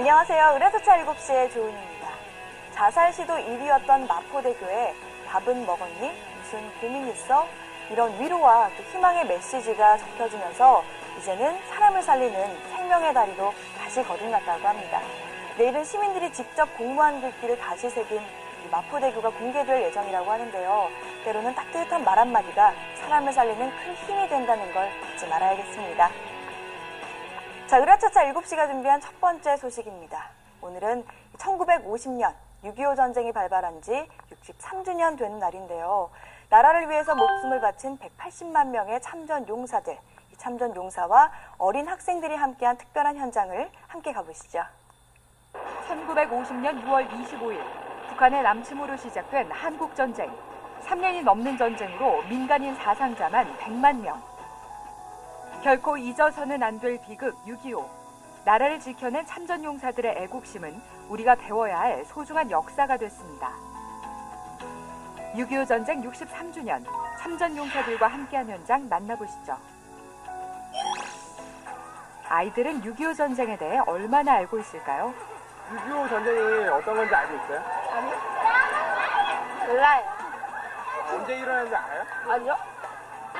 안녕하세요. 의뢰서차 7시의 조은입니다. 자살 시도 1위였던 마포대교에 밥은 먹었니? 무슨 고민 있어? 이런 위로와 또 희망의 메시지가 적혀지면서 이제는 사람을 살리는 생명의 다리로 다시 거듭났다고 합니다. 내일은 시민들이 직접 공무한 글귀를 다시 새긴 이 마포대교가 공개될 예정이라고 하는데요. 때로는 따뜻한 말 한마디가 사람을 살리는 큰 힘이 된다는 걸 잊지 말아야겠습니다. 자, 의라차차 7시가 준비한 첫 번째 소식입니다. 오늘은 1950년 6.25 전쟁이 발발한 지 63주년 되는 날인데요. 나라를 위해서 목숨을 바친 180만 명의 참전 용사들, 이 참전 용사와 어린 학생들이 함께한 특별한 현장을 함께 가보시죠. 1950년 6월 25일 북한의 남침으로 시작된 한국전쟁. 3년이 넘는 전쟁으로 민간인 사상자만 100만 명. 결코 잊어서는 안 될 비극 6.25. 나라를 지켜낸 참전용사들의 애국심은 우리가 배워야 할 소중한 역사가 됐습니다. 6.25 전쟁 63주년 참전용사들과 함께한 현장 만나보시죠. 아이들은 6.25 전쟁에 대해 얼마나 알고 있을까요? 6.25 전쟁이 어떤 건지 알고 있어요? 몰라요. 언제 일어났는지 알아요? 아니요?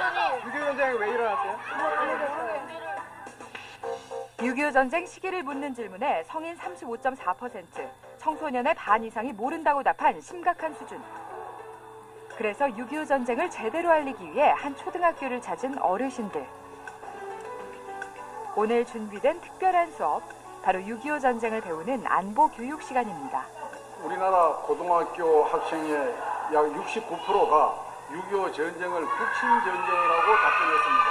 6.25 전쟁이 왜 일어났어요? 6.25 전쟁 시기를 묻는 질문에 성인 35.4%, 청소년의 반 이상이 모른다고 답한 심각한 수준. 그래서 6.25 전쟁을 제대로 알리기 위해 한 초등학교를 찾은 어르신들. 오늘 준비된 특별한 수업, 바로 6.25 전쟁을 배우는 안보 교육 시간입니다. 우리나라 고등학교 학생의 약 69%가 6.25 전쟁을 북침 전쟁이라고 답변했습니다.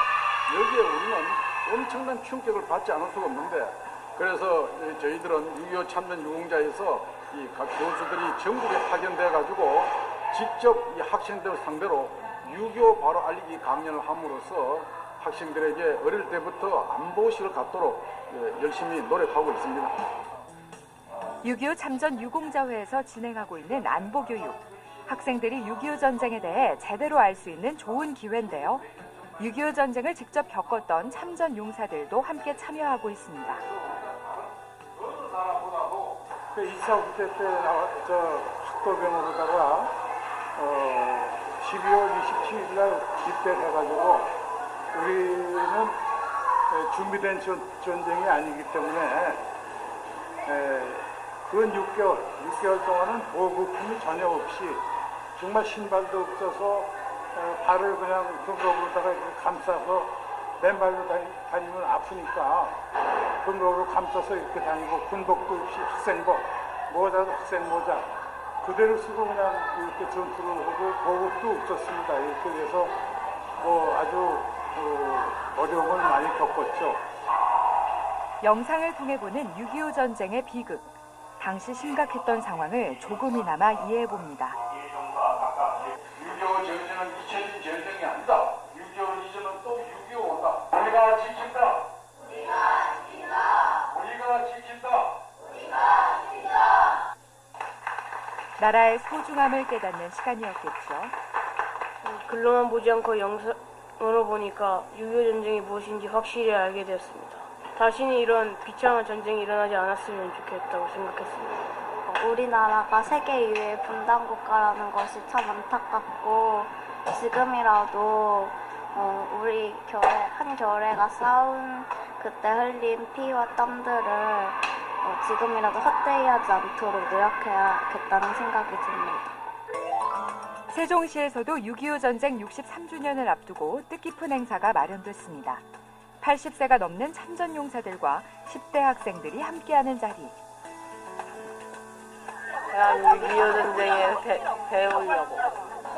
여기에 우리는 엄청난 충격을 받지 않을 수가 없는데 그래서 이 저희들은 6.25 참전 유공자에서 이 각 교수들이 전국에 파견돼 가지고 직접 이 학생들 상대로 6.25 바로 알리기 강연을 함으로써 학생들에게 어릴 때부터 안보의식을 갖도록 예, 열심히 노력하고 있습니다. 6.25 참전 유공자회에서 진행하고 있는 안보 교육. 학생들이 6.25 전쟁에 대해 제대로 알 수 있는 좋은 기회인데요. 6.25 전쟁을 직접 겪었던 참전 용사들도 함께 참여하고 있습니다. 그 2차 국대 때 저 학도병으로다가 어, 12월 27일 날 입대해가지고 우리는 에, 준비된 전, 전쟁이 아니기 때문에 에, 근 6개월, 6개월 동안은 보급품이 전혀 없이 정말 신발도 없어서 어, 발을 그냥 이렇게 감싸서 맨발로 다니, 다니면 아프니까 근거로 감싸서 이렇게 다니고 군복도 없이 학생복, 모자도 학생 모자 그대로 쓰고 그냥 이렇게 전투를 하고 보급도 없었습니다. 이렇게 돼서 뭐 아주 어, 어려움을 많이 겪었죠. 영상을 통해 보는 6.25 전쟁의 비극. 당시 심각했던 상황을 조금이나마 이해해 봅니다. 6.25 전쟁은 잊혀진 전쟁이 아니다. 6.25 이전은 또6.25 온다. 우리가 지킨다. 우리가 지킨다. 우리가 지킨다. 나라의 소중함을 깨닫는 시간이었겠죠. 글로만 보지 않고 영상으로 보니까 6.25 전쟁이 무엇인지 확실히 알게 되었습니다. 다시는 이런 비참한 전쟁이 일어나지 않았으면 좋겠다고 생각했습니다. 우리나라가 세계 유해 분단 국가라는 것이 참 안타깝고 지금이라도 어, 우리 결의 한 결의가 싸운 그때 흘린 피와 땀들을 어, 지금이라도 헛되이 하지 않도록 노력해야겠다는 생각이 듭니다. 세종시에서도 6.25 전쟁 63주년을 앞두고 뜻깊은 행사가 마련됐습니다. 80세가 넘는 참전용사들과 10대 학생들이 함께하는 자리. 대한 6.25 전쟁에 배, 배우려고.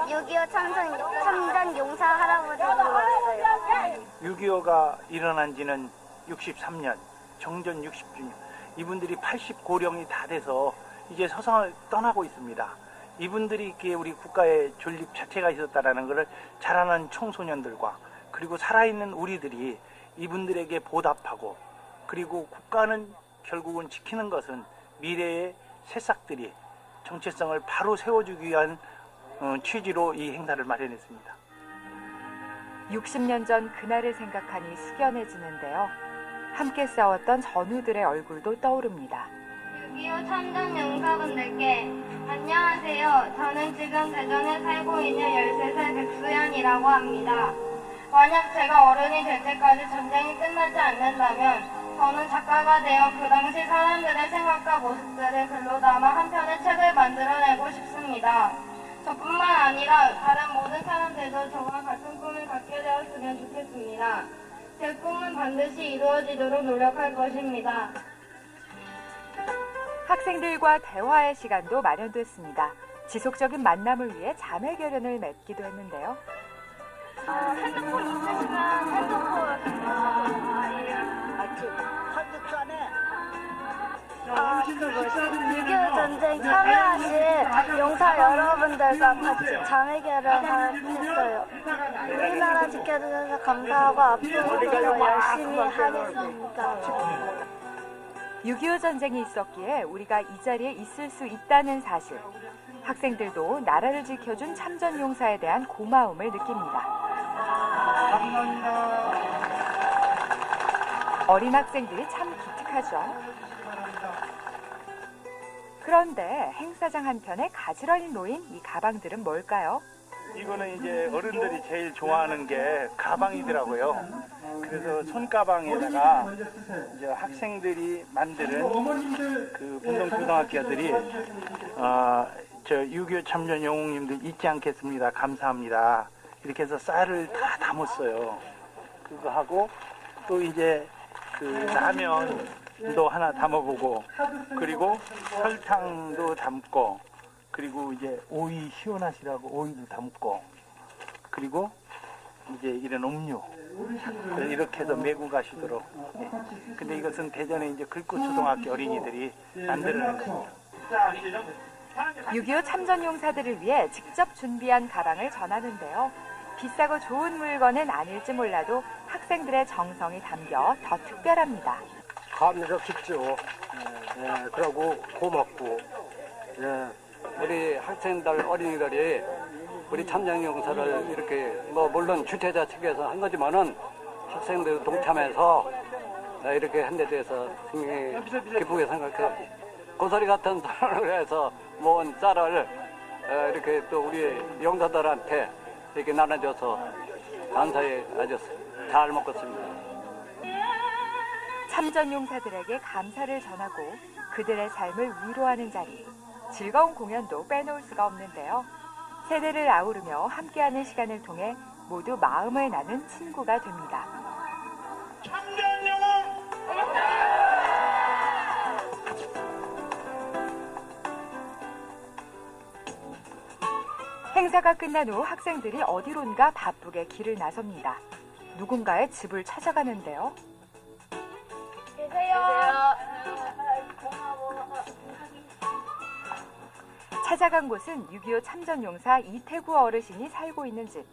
6.25 참전, 참전 용사 할아버지로 왔어요. 6.25가 일어난 지는 63년, 정전 60주년. 이분들이 80 고령이 다 돼서 이제 서성을 떠나고 있습니다. 이분들이 있기에 우리 국가의 존립 자체가 있었다라는 것을 잘 아는 청소년들과 그리고 살아있는 우리들이 이분들에게 보답하고 그리고 국가는 결국은 지키는 것은 미래의 새싹들이 정체성을 바로 세워주기 위한 어, 취지로 이 행사를 마련했습니다. 60년 전 그날을 생각하니 숙연해지는데요. 함께 싸웠던 전우들의 얼굴도 떠오릅니다. 6.25 참전 용사분들께 안녕하세요. 저는 지금 대전에 살고 있는 13살 백수연이라고 합니다. 만약 제가 어른이 될 때까지 전쟁이 끝나지 않는다면 저는 작가가 되어 그 당시 사람들의 생각과 모습들을 글로 담아 한 편의 책을 만들어내고 싶습니다. 저뿐만 아니라 다른 모든 사람들도 저와 같은 꿈을 갖게 되었으면 좋겠습니다. 제 꿈은 반드시 이루어지도록 노력할 것입니다. 학생들과 대화의 시간도 마련됐습니다. 지속적인 만남을 위해 자매 결연을 맺기도 했는데요. 핸드폰 있으시면 핸드폰 아, 6.25 전쟁 참여하신 용사 여러분들과 같이 자매결연을 했어요. 우리나라 지켜주셔서 감사하고 앞으로도 더 열심히 하겠습니다. 6.25 전쟁이 있었기에 우리가 이 자리에 있을 수 있다는 사실. 학생들도 나라를 지켜준 참전 용사에 대한 고마움을 느낍니다. 어린 학생들이 참 기특하죠. 그런데 행사장 한편에 가지런히 놓인 이 가방들은 뭘까요? 이거는 이제 어른들이 제일 좋아하는 게 가방이더라고요. 그래서 손가방에다가 이제 학생들이 만드는 그 분동초등학교들이 어, 저6.25 참전 영웅님들 잊지 않겠습니다. 감사합니다. 이렇게 해서 쌀을 다 담았어요. 그거 하고 또 이제 그 라면도 하나 담아보고 그리고 설탕도 담고 그리고 이제 오이 시원하시라고 오이도 담고 그리고 이제 이런 음료 이렇게 해서 메고 가시도록 예. 근데 이것은 대전에 이제 글꽃 초등학교 어린이들이 만들어낸 겁니다 6.25 참전 용사들을 위해 직접 준비한 가방을 전하는데요. 비싸고 좋은 물건은 아닐지 몰라도 학생들의 정성이 담겨 더 특별합니다. 감사깊죠. 예, 그러고 고맙고, 예, 우리 학생들, 어린이들이 우리 참전용사를 이렇게, 뭐, 물론 주최자 측에서 한 거지만은 학생들 동참해서 예, 이렇게 한 데 대해서 굉장히 기쁘게 생각해. 고소리 같은 선언을 해서 모은 쌀을 어, 이렇게 또 우리 용사들한테 이렇게 나눠줘서 감사히 아주 잘 먹겠습니다. 참전 용사들에게 감사를 전하고 그들의 삶을 위로하는 자리. 즐거운 공연도 빼놓을 수가 없는데요. 세대를 아우르며 함께하는 시간을 통해 모두 마음을 나눈 친구가 됩니다. 행사가 끝난 후 학생들이 어디론가 바쁘게 길을 나섭니다. 누군가의 집을 찾아가는데요. 찾아간 곳은 6.25 참전용사 이태구 어르신이 살고 있는 집.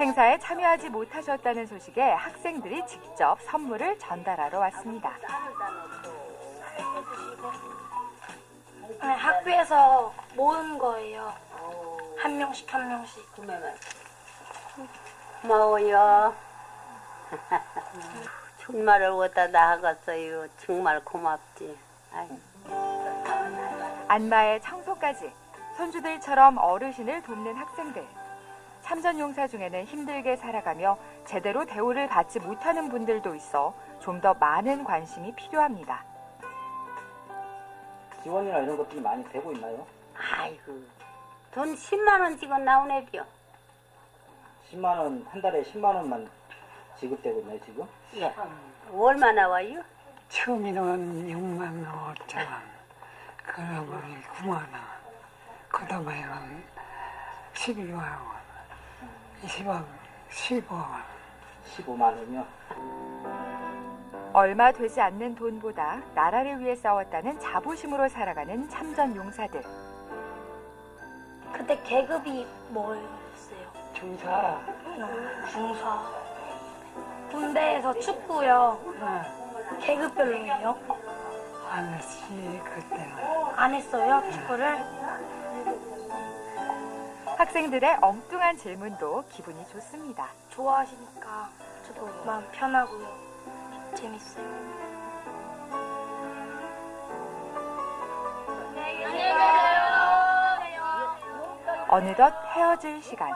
행사에 참여하지 못하셨다는 소식에 학생들이 직접 선물을 전달하러 왔습니다. 네, 학교에서 모은 거예요. 한 명씩 한 명씩. 고마워요. 정말을 얻다 나갔어요. 정말 고맙지. 아이. 안마의 청소까지 손주들처럼 어르신을 돕는 학생들. 참전용사 중에는 힘들게 살아가며 제대로 대우를 받지 못하는 분들도 있어 좀 더 많은 관심이 필요합니다. 지원이나 이런 것들이 많이 되고 있나요? 아이고. 돈 10만 원 지금 나오네요. 10만 원, 한 달에 10만 원만 지급되고 있나요, 지금? 예. 얼마 나와요? 처음에는 6만 5천 원, 그러면 9만 원, 그 다음에는 12만 원, 20원, 15원. 15만 원이요? 얼마 되지 않는 돈보다 나라를 위해 싸웠다는 자부심으로 살아가는 참전 용사들. 그때 계급이 뭐였어요? 중사, 중사. 군대에서 축구요. 어, 계급별로예요? 안 했지, 그때는. 안 했어요, 축구를? 학생들의 엉뚱한 질문도 기분이 좋습니다. 좋아하시니까 저도 마음 편하고요. 재밌어요. 어느덧 헤어질 시간.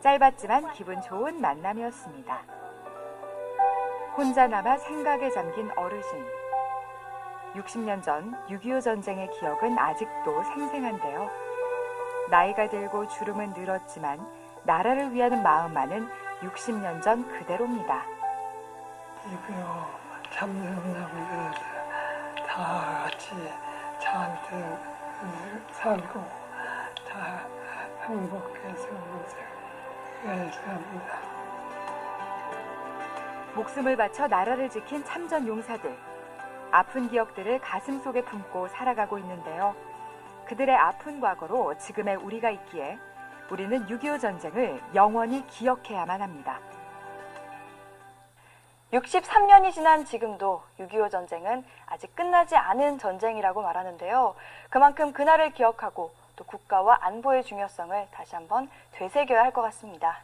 짧았지만 기분 좋은 만남이었습니다. 혼자 남아 생각에 잠긴 어르신. 60년 전 6.25 전쟁의 기억은 아직도 생생한데요. 나이가 들고 주름은 늘었지만 나라를 위하는 마음만은 60년 전 그대로입니다. 이거 참는다고 다 같이 잔뜩 살고 다 행복해서 감사합니다. 목숨을 바쳐 나라를 지킨 참전 용사들. 아픈 기억들을 가슴 속에 품고 살아가고 있는데요. 그들의 아픈 과거로 지금의 우리가 있기에 우리는 6.25 전쟁을 영원히 기억해야만 합니다. 63년이 지난 지금도 6.25 전쟁은 아직 끝나지 않은 전쟁이라고 말하는데요. 그만큼 그날을 기억하고 또 국가와 안보의 중요성을 다시 한번 되새겨야 할 것 같습니다.